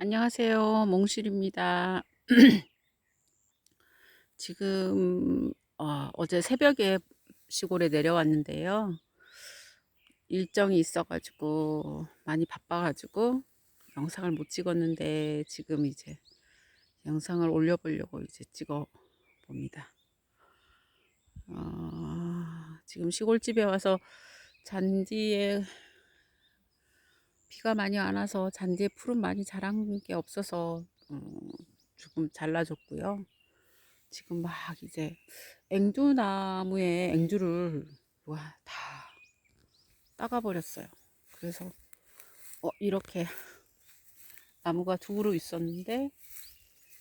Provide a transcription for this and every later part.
안녕하세요. 몽실입니다. 지금 어, 어제 새벽에 시골에 내려왔는데요. 일정이 있어가지고 많이 바빠가지고 영상을 못 찍었는데 지금 이제 영상을 올려보려고 이제 찍어 봅니다. 어, 지금 시골집에 와서 잔디에 비가 많이 안 와서 잔디에 풀은 많이 자란 게 없어서 음, 조금 잘라줬고요. 지금 막 이제 앵두나무에 앵두를 와 다 따가 버렸어요. 그래서 어, 이렇게 나무가 두 그루 있었는데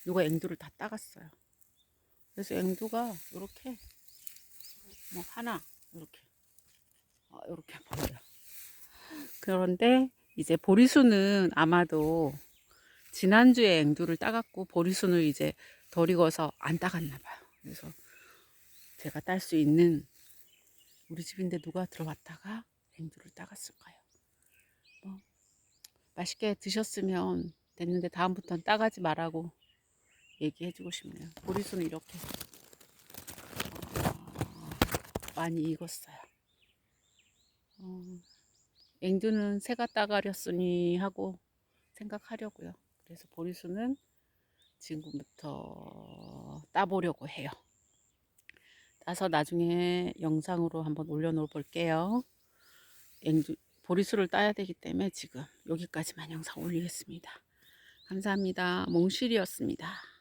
누가 앵두를 다 따갔어요. 그래서 앵두가 이렇게 뭐 하나 이렇게 어, 이렇게 보여요. 그런데 이제 보리수는 아마도 지난주에 앵두를 따갔고 보리수는 이제 덜 익어서 안 따갔나 봐요. 그래서 제가 딸 수 있는 우리 집인데 누가 들어왔다가 앵두를 따갔을까요? 뭐 맛있게 드셨으면 됐는데 다음부터는 따가지 말라고 얘기해주고 싶네요. 보리수는 이렇게 어, 많이 익었어요. 어, 앵두는 새가 따가렸으니 하고 생각하려고요. 그래서 보리수는 지금부터 따보려고 해요. 따서 나중에 영상으로 한번 올려놓을 볼게요. 앵두, 보리수를 따야 되기 때문에 지금 여기까지만 영상 올리겠습니다. 감사합니다. 몽실이었습니다.